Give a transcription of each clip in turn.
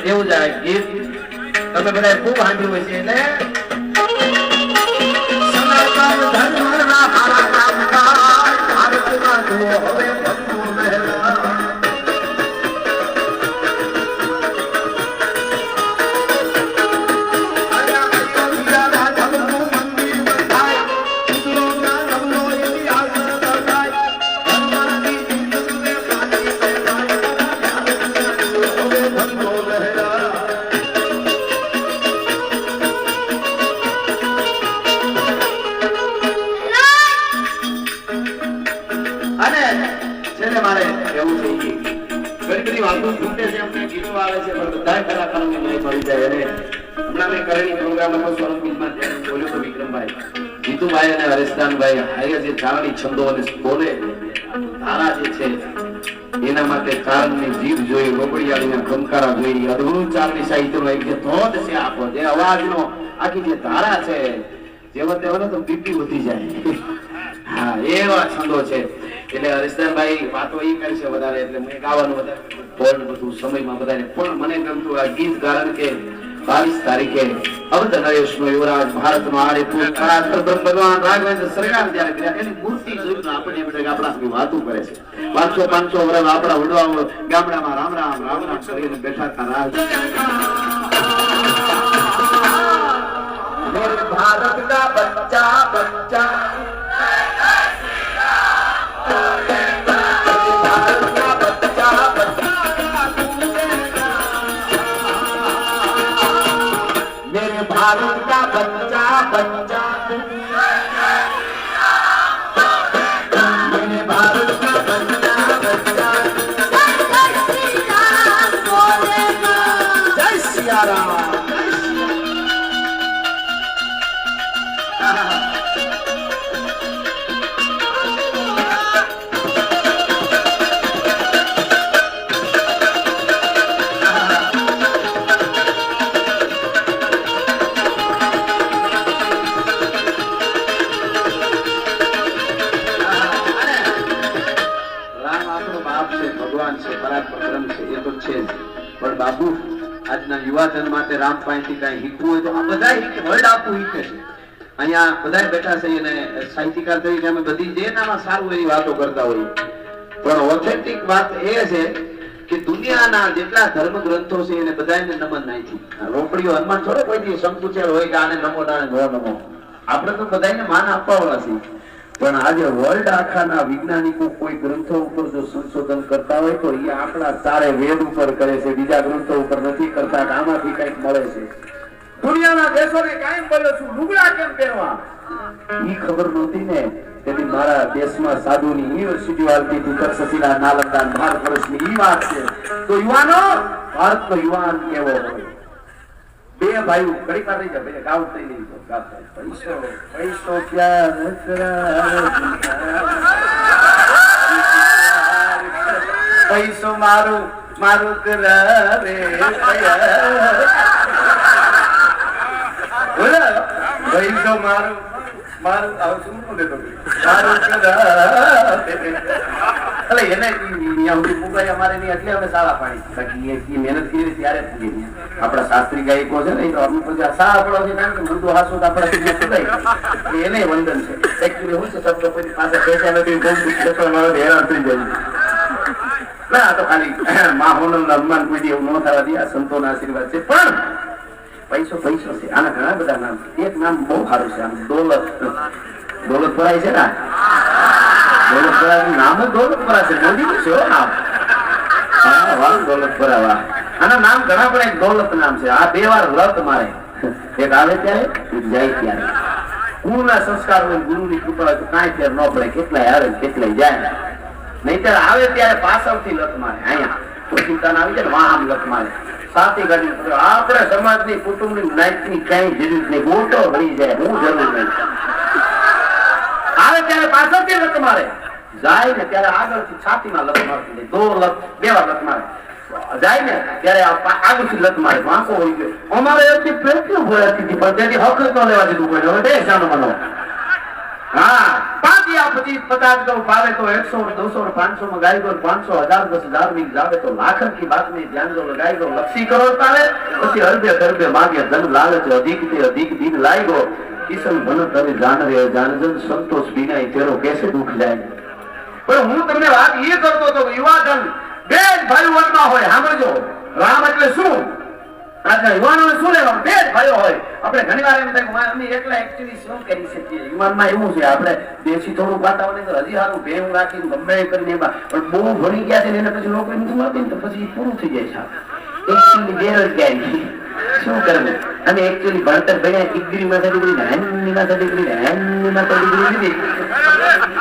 મારું કેવું જાય ગીત. તમે બધા ખૂબ સાંભળ્યું હશે એટલે હવે એવા છંદો છે. એટલે હરીશદાનભાઈ વાતો ઈ કરશે વધારે, એટલે મેં સમયમાં વધારે પણ મને ગમતું આ ગીત, કારણ કે બાવીસ તારીખે અવતનરેશ નો યુવરાજ ભારત નો આરે બ્રહ્મ ભગવાન રાઘવેન્દ્ર સરકાર ત્યારે એની મૂર્તિ જોઈને આપણે એમ કે આપણા વાતો કરે છે. પાંચસો પાંચસો વર્ષ આપણા ઉડવા ગામડામાં રામ રામ રામ રામ કરીને બેઠા હતા રાજ. ભારત ના બચ્ચા બચ્ચા. માટે રામ પાસેથી કઈ શીખવું હોય તો આ બધા વર્ડ આપવું શીખે છે. અહીંયા બધા બેઠા છે અને સાહિત્યકાર તરીકે અમે બધી જે નામાં સારું એવી વાતો કરતા હોઈએ. પણ ઓથેન્ટિક વાત એ છે કે દુનિયાના જેટલા ધર્મ ગ્રંથો છે એને બધાને નમન નાખી રોકડીઓ હનુમાન થોડો કોઈ સંકુચેલ હોય કે આને નમો આને નમો. આપણે તો બધાને માન આપવા નથી પણ આજે વર્લ્ડ આખાના વૈજ્ઞાનિકો કોઈ ગ્રંથો ઉપર જો સંશોધન કરતા હોય તો એ આપણા તારે વેદ ઉપર કરે છે, બીજા ગ્રંથો ઉપર નથી કરતા આમાંથી કંઈક મળે છે. ઈ ખબર નહોતી ને તેથી મારા દેશમાં સાધુની યુનિવર્સિટી તક્ષશિલા નાલંદા ભારત વર્ષની ઈ વાત છે. તો યુવાનો, ભારતનો યુવાન કેવો હોય? બે ભાઈ ઘડી વાર રહી જાય ભાઈ. પૈસો પૈસો ક્યાં પૈસો મારું મારું કરાવે પૈસો મારું મારું, આવું શું બોલે તો મારું કરાવે એટલે એને એટલે અમે સારા પાડી બાકી એ- એ મહેનત કરી ત્યારે પૂગી. આપણા શાસ્ત્રી ગાયકો છે ને તો અમુક પછી સારા પડો છે કારણ કે મૃદુ હાસો આપણા સુધી પુગાઈ ગયા. એટલે એને વંદન છે Actually હું છે શબ્દ પછી પાસે પૈસા નથી હેરાન થઈ જાય ના તો ખાલી માહોલ અનુમાન કોઈ એવું ન થવા દે, આ સંતોના આશીર્વાદ છે પણ પૈસો પૈસો છે આના ઘણા બધા નામ. એક નામ બહુ સારું છે, આમ દોલત દોલતપરાય છે ને દોલતપરાનું નામ દોલતપરા છે. મોદીનું છે નામ. હા દોલતપરા છે. ત્યારે ન પડે. કેટલાય કેટલાય જાય. નહીતર આવે ત્યારે પાછળથી લત મારે, અહીંયા. ઓચિંતાને આવી આમ લત મારે. સાથે ગાડી. આપણે સમાજની, કુટુંબની, નાયકની કઈ જરૂર નહીં. ગોટો ભરી જાય હું જરૂર નહીં. આવે ત્યારે પાછળથી લત મારે. જાય ને ત્યારે આગળથી છાતીમાં લત મારતી દો લત, બે વાર લત મારે. જાય ને ત્યારે આગળથી લત મારે. વાંકો હોય ગયો. અમારે એટલી પ્રેમથી ભરાતી હતી પણ તેથી હક ન લેવા દીધું કોઈ હવે બે શાનો મનો. હા પાંચ યા પચીસ પચાસ ગૌ પાવે તો એકસો દોસો પાંચસો માં ગાય ગયો પાંચસો હજાર, દસ હજાર વીસ લાવે તો લાખન કી બાતની ધ્યાન દો ગાય. ગો લક્ષી કરો તારે. પછી હરબે ગરબે માગે ધન લાલચ અધિકથી અધિક દિન લાય ગો કિશન ભલે તરે જાણ રે જાન જન સંતોષ વિના તેરો કેસે દુખ જાય. પણ હું તમને વાત એ કરતો હતો યુવાધન બે જ ભાઈઓ વનમાં હોય, સાંભળજો. રામ એટલે શું? આજના યુવાનોને શું લેવાનું બે જ ભાઈઓ હોય. આપણે ઘણી વાર એમ થાય અમે એકલા એકચ્યુઅલી શું કરી શકીએ? યુવાનમાં એવું છે, આપણે દેશી થોડું વાતાવરણ તો હજી સારું ભેવું રાખીને ગમે કરીને એમાં. પણ બહુ ભણી ગયા છે એને પછી નોકરી નથી મળતી ને, તો પછી પૂરું થઈ જાય છે. એકચ્યુઅલી બેરોજગારી શું કરવું? અને એકચ્યુઅલી ભણતર ભણ્યા ડિગ્રી માં ડિગ્રી ને હેન્ની માં ડિગ્રી ને હેન્ની માં ડિગ્રી લીધી.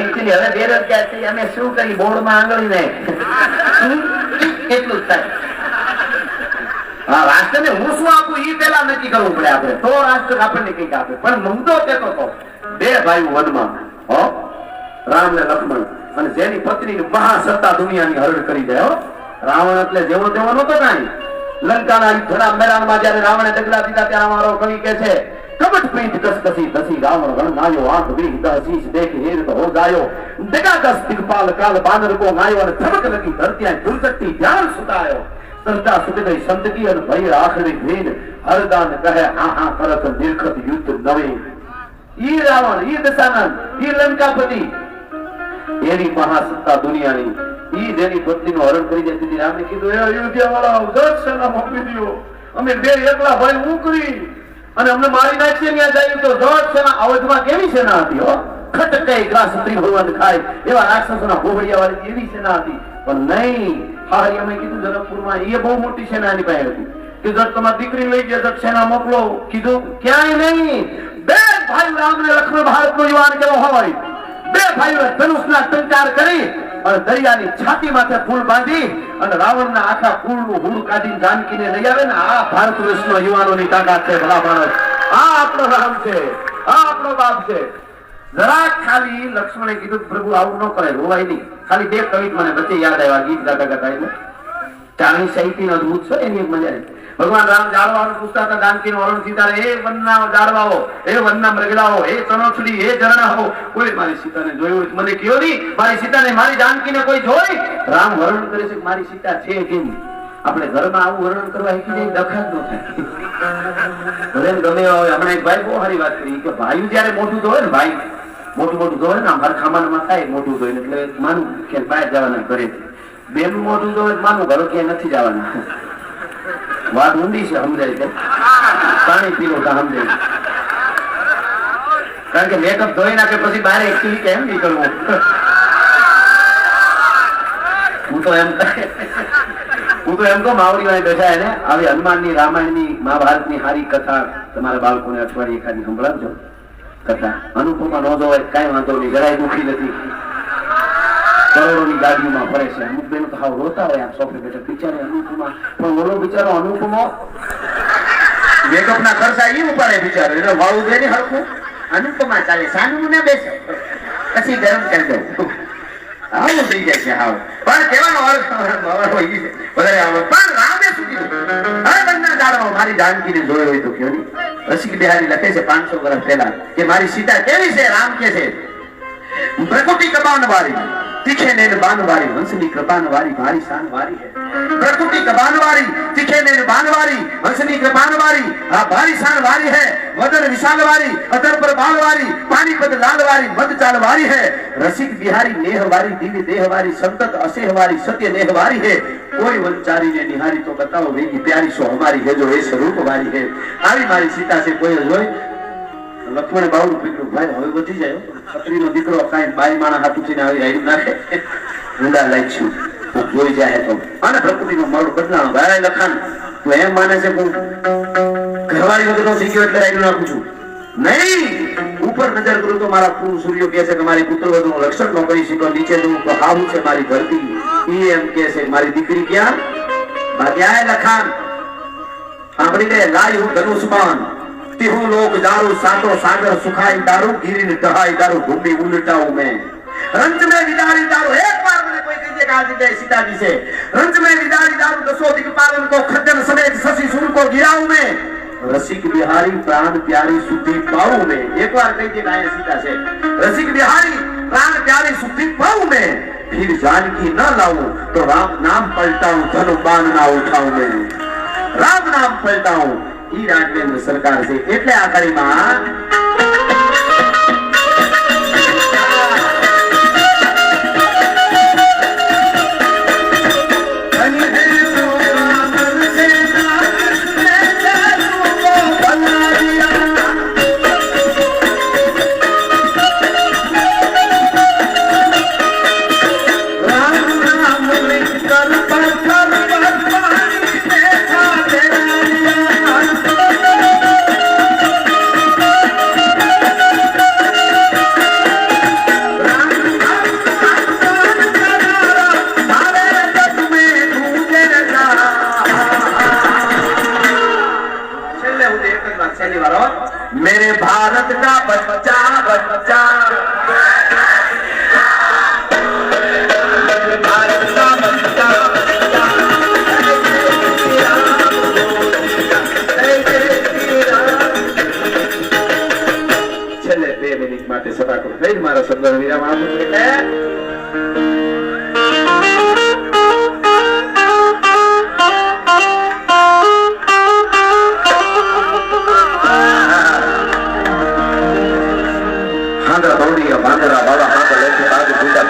એકચ્યુઅલી હવે બેરોજગાર થઈ અમે શું કરી? બોર્ડમાં આંગળી ને કેટલું થાય. હા, રાષ્ટ્રને હું શું આપું એ પેલા નક્કી કરવું પડે આપણે. તો રાષ્ટ્ર આપણને કંઈક આપે. પણ મુદ્દો કેતો તો બે ભાઈ વનમાં, હો? રામ ને લક્ષ્મણ અને જેની પત્ની મહાસત્તા દુનિયાની હરણ કરી દે, હો? રાવણ એટલે જેવો તેવો નતો કાંઈ. લંકાના યુદ્ધના મેદાનમાં જ્યારે રાવણે ડગલા દીધા ત્યાં અમારો કવિ છે કહે નિર્ખત યુદ્ધ નવે. ઈ રાવણ, ઈ દશાનંદ, ઈ લંકાપતિ. એની મહાસત્તા દુનિયાની ઈ જેની પત્નીનું હરણ કરી જતી રામને કીધું, એ અયોધ્યા વાળા જજ સેના મોકલી દો અમે બે એકલા ભાઈ હું કરી અને અમને મારી નાખીએ ત્યાં જાય તો જજ સેના અવધમાં કેવી સેના હતી ખટકાઈ ઘાસ સ્ત્રી ભગવાન ખાય. એવા રાક્ષસોના ભોગડિયા વાળી એવી સેના હતી? પણ નહીં. હારી અમે કીધું, જનકપુરમાં એ બહુ મોટી સેના એની પાસે હતી. કે જટ તમારી દીકરી લઈ ગયા જટ સેના મોકલો. કીધું, ક્યાંય નહીં. બે ભાઈ રામ ને લક્ષ્મણ ભારતનો યુવાન કેવો હોય? બે ભાઈઓ ધનુષના સંચાર કરી અને દરિયાની છાતી માથે ફૂલ બાંધી અને રાવણના આખા કુળનું હુડ કાઢીને જાનકીને લઈ આવે ને, આ ભારત વર્ષનો યુવાનોની તાકાત છે, ભલા માણસ. આ આપણો રામ છે, આ આપણો બાપ છે. જરાક ખાલી લક્ષ્મણે કીધું પ્રભુ, આવું ન કરે રોવાય નહીં. ખાલી બે કવિત મને વચ્ચે યાદ આવ્યા, ગીત ગાતા ગાતા એટલે ચાણી સાહિત્ય અદભુત છે, એની મજા છે. ભગવાન રામ જાળવાનું પૂછતા હતા જાનકી નું અરુણ સીતા હે વનના જાળવાઓ હે વનના મૃગલાઓ હે ચણોછડી હે ઝરણાઓ કોઈ મારી સીતાને જોયું મને કયો નહીં, મારી સીતાને મારી જાનકીને કોઈ જોઈ? રામ વર્ણન કરે છે મારી સીતા છે કેમ? આપણે ઘરમાં આવું વર્ણન કરવા શીખી જાય, દખલ ન થાય. ગમે હોય, હમણાં એક ભાઈ બહુ સારી વાત કરી. કે ભાઈ જયારે મોટું ધોવે ને ભાઈ મોટું મોટું ધોવે ને, આમ હરખામાનમાં થાય મોટું ધોઈ એટલે માનું કે બહાર જવાના ઘરેથી બેનું મોટું ધોવે માનું, ઘરો ક્યાંય નથી જવાના. વાત ઊંડી છે, સમજાય છે? પાણી પીવું તો સમજાય કારણ કે મેકઅપ ધોઈ નાખે પછી બહાર એકચ્યુઅલી કેમ નીકળવું? હું તો એમ હું તો એમ તો માવડી વાળી બેઠા એને, આવી હનુમાનની, રામાયણની, મહાભારતની હારી કથા તમારા બાળકોને અઠવાડિયે ખાલી સંભળાવજો. કથા અનુપમા ન જોવાય, કાંઈ વાંધો નહીં, જરાય દુખી નથી. કરોડોની ગાડીઓમાં ફરે છે. અમુક બેનો તો હાવ રોતા હોય, આમ સોફે બેઠા બિચારે અનુપમા. પણ ઓલો બિચારો અનુપમો મેકઅપ ના ખર્ચા એ ઉપાડે બિચારો. એટલે વાળું દે ને હરખું. અનુપમા ચાલે સાનું ના બેસે. પછી ગરમ કરી દઉં. લખે છે પાંચસો વર્ષ પહેલા કે મારી સીતા કેવી છે? રામ કે છે? પ્રકૃતિ કબાન વાળી. નેન બાન વાળી હંસની કૃપાન વાળી ભારી શાન વાળી હે પ્રકૃતિ કબાન વાળી તીખે નેન બાન વાળી હંસની કૃપાન વાળી આ ભારી શાન વાળી હે વદન વિશાલ વાળી અધર પર બાલ વાળી પાણી પદ લાલ વાળી મદ ચાલ વાળી હે રસિક બિહારી નેહ વાળી દિવ્ય દેહ વાળી સંતત અસેહ વાળી સત્ય નેહ વાળી હે કોઈ વંચારીને નિહારી તો બતાવો વેગી પ્યારી સો હમારી હે જો એ સ્વરૂપ વાળી હે આવી મારી સીતા છે કોઈ જ લક્ષ્મણ બાવુ પીકડું ભાઈ, હવે વધી જાય પત્રીનો દીકરો કાંઈ બાઈ માણા હાથ ઉઠીને આવી રાયડું નાખે. ઊંડા લાગશું જોઈ જાય તો. અને પ્રકૃતિનો મારું બદલાણો ભાઈ લખાણ. તું એમ માને છે હું ઘરવાળી વગરનો થઈ ગયો એટલે રાઈડ નાખું છું. નહીં! ઉપર નજર કરું તો મારા પૂર સૂર્ય કહે છે કે મારી પુત્ર વધુ લક્ષણ ન કરી શકો નીચે જોઉં તો હાવું છે મારી ધરતી. એ એમ કહે છે, મારી દીકરી ક્યાં? ભાગ્યા લખાણ. સાંભળી લે લાય હું ધનુષમાન તિહુ લોક દારૂ સાતો સાગર સુખાઈ દારૂ ગીરીને ટહાઈ દારૂ ભૂમિ ઉલટાઉં મેં રંજ में विदारी दारू एक बार मैंने कोई कहिए कहा जगह सीताजी से रंज में विदारी दारू दसो दिक्पालन को खज्जर समेत शशि सूर को गिराऊं मैं रसिक बिहारी प्राण प्यारी सुधि पाऊं मैं एक बार कहिए कहा सीता से रसिक बिहारी प्राण प्यारी सुधि पाऊं मैं फिर जानकी न लाऊं तो राम नाम पलटाऊं धनु बाण ना उठाऊं मैं રામ નામ પલટાવું ઈ રાજ્યની સરકાર છે. એટલે આ કડીમાં ஆந்திர பகுதியை பாந்திரா பாபா பாப்பா லேட்டு பாக்கு பூட்டா